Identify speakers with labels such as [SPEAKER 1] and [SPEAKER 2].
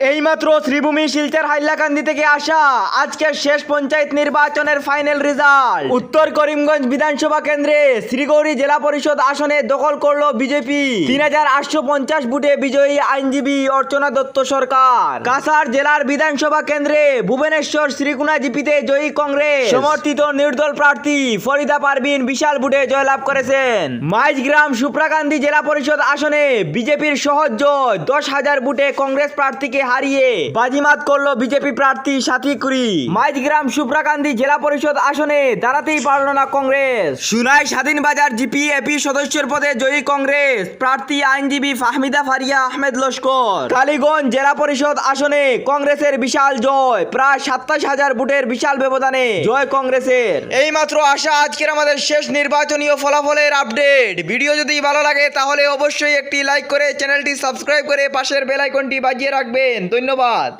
[SPEAKER 1] এইমাত্র শ্রীভূমি শিলচর হাইলাকান্দি থেকে আসা আজকের শেষ পঞ্চায়েত নির্বাচনের ফাইনাল রেজাল্ট। উত্তর করিমগঞ্জ বিধানসভা কেন্দ্রে শ্রীগৌরী জেলা পরিষদ আসনে দখল করল বিজেপি। তিন হাজার আটশো পঞ্চাশ বুটে বিজয়ী আইনজীবী অর্চনা দত্ত সরকার। কাছাড় জেলার বিধানসভা কেন্দ্রে ভুবনেশ্বর শ্রীকুনা জিপিতে জয়ী কংগ্রেস। সমর্থিত নির্দল প্রার্থী ফরিদা পারভিন বিশাল বুটে জয়লাভ করেছেন। মাইজগ্রাম সুপ্রাকান্দি জেলা পরিষদ আসনে বিজেপির সহজ জয় দশ হাজার বুটে কংগ্রেস প্রার্থীকে হারিয়ে বাজিমাত করল বিজেপি প্রার্থী সাথী কুরি মাইজগ্রাম সুপ্রাকান্দি জেলা পরিষদ আসনে দাঁড়াতেই পারল না কংগ্রেস। সুনাই স্বাধীন বাজার জিপি এপি সদস্যের পদে জয়ী কংগ্রেস। প্রার্থী আইনজীবী ফাহমিদা ফারিয়া আহমেদ লস্কর। কালীগঞ্জ জেলা পরিষদ আসনে কংগ্রেসের বিশাল জয়। প্রায় সাতাশ হাজার বুটের বিশাল ব্যবধানে জয় কংগ্রেসের। এই মাত্র আসা আজকের আমাদের শেষ নির্বাচনীয় ফলাফলের আপডেট। ভিডিও যদি ভালো লাগে তাহলে অবশ্যই একটি লাইক করে চ্যানেলটি সাবস্ক্রাইব করে পাশের বেল আইকনটি বাজিয়ে রাখবেন। ধন্যবাদ।